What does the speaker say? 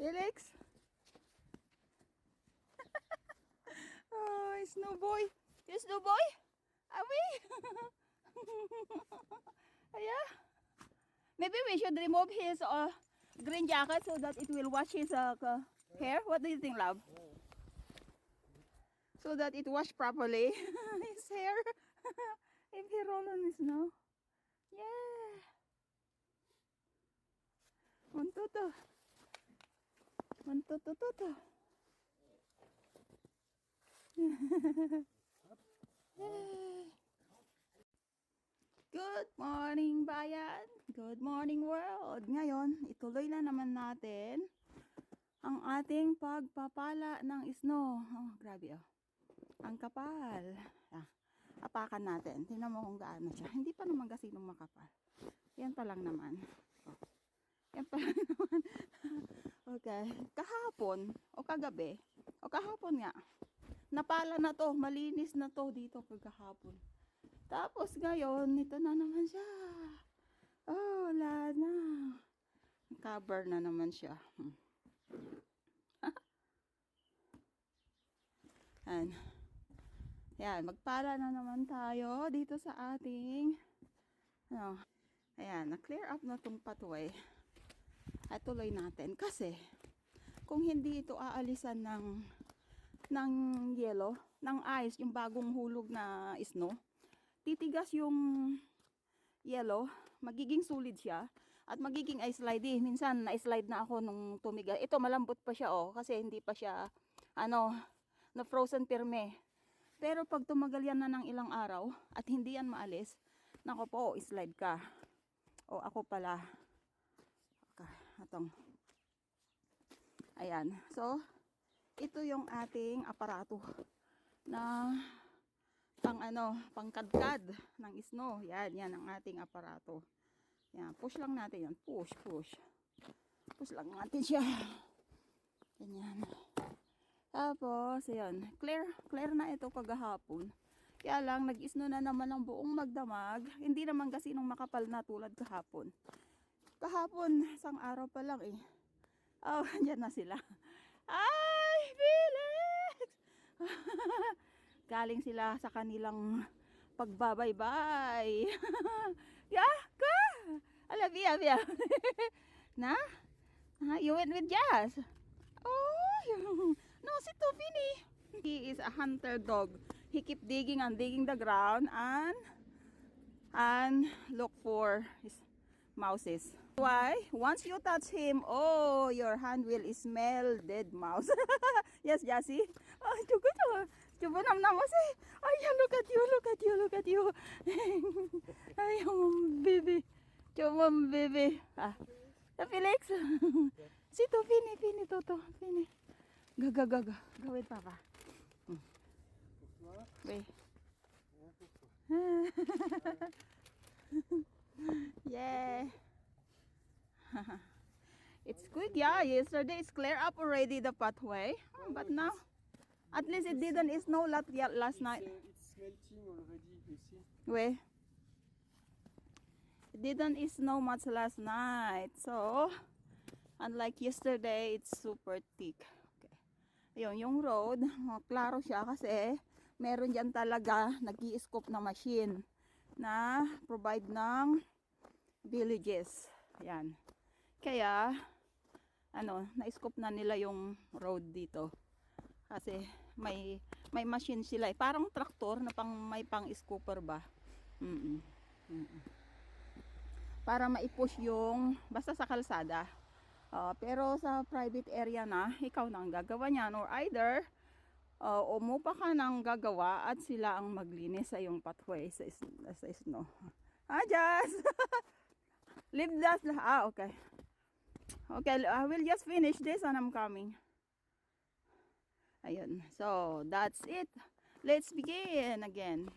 Felix? oh, snow boy. You snow boy? Awi? yeah. Maybe we should remove his uh, green jacket so that it will wash his uh, hair. What do you think, love? So that it wash properly his hair. if he roll on the snow. Yeah. One, two. Yay. Good morning, bayan. Good morning, world. Ngayon, ituloy na naman natin ang ating pagpapala ng snow. Oh, grabe oh. Ang kapal. Ah, apakan natin. Tingnan mo kung gaano siya. Hindi pa naman kasi nung makapal. Yan pa lang naman. Yan okay. Kahapon o kagabi o kahapon nga. Napala na to. Malinis na to dito kagahapon. Tapos ngayon, ito na naman siya. Oh, wala na. Cover na naman siya. Hmm. Yan. Yan, magpala na naman tayo dito sa ating ano, ayan, na-clear up na tong pathway. At tuloy natin kasi kung hindi ito aalisan ng ng yellow, ng ice, yung bagong hulog na snow, titigas yung yellow, magiging solid siya at magiging ice slidey. Minsan na-slide na ako nung tumigas. Ito malambot pa siya oh kasi hindi pa siya ano na frozen pirme. Pero pag tumagal yan na ng ilang araw at hindi yan maalis, nako po, slide ka. O ako pala. Atong. Ayan. So, ito yung ating aparato na pang ano, pangkadkad ng snow. Yan, yan ang ating aparato. Yan, push lang natin yan. Push, push. Push lang natin siya. Ganyan. Tapos, ayan, clear, clear na ito kagahapon. Kaya lang, nag-isno na naman ang buong magdamag. Hindi naman kasi nung makapal na tulad kahapon. Kahapon, isang araw pa lang eh. Oh, andyan na sila. Ay, Felix! Galing sila sa kanilang pagbabaybay. yeah, ka! Alabi, abi, Na? Ha? You went with Jazz? Oh, no, si Tufini. He is a hunter dog. He keep digging and digging the ground and and look for his mouses. Why? Once you touch him, oh, your hand will smell dead mouse. yes, Jassy. Oh, chugo. Chugo nam nam kasi. Ay, look at you, look at you, look at you. Ay, um, baby. Chugo, baby. Ah. Felix. si Fini, Fini, Toto, Fini. Gaga, gaga. Gawin, Papa. Hmm. Wait. yeah. it's quick, yeah. Yesterday it's clear up already the pathway, but now at least it didn't snow lot last night. It's, uh, it's melting already, you see. Wait. It didn't snow much last night, so unlike yesterday, it's super thick. Okay. Ayun, yung road, oh, klaro siya kasi meron dyan talaga nag scoop na machine na provide ng villages. Ayan. Kaya, ano, na-scoop na nila yung road dito. Kasi may may machine sila. eh. Parang traktor na pang may pang scooper ba. Mm -mm. Para maipush yung basta sa kalsada. Ah, pero sa private area na, ikaw na ang gagawa niyan or either uh, umupa ka ng gagawa at sila ang maglinis sa iyong pathway sa, is- sa snow. Ah, Jazz! Leave that. Ah, okay. Okay, I will just finish this and I'm coming. Ayun. So, that's it. Let's begin again.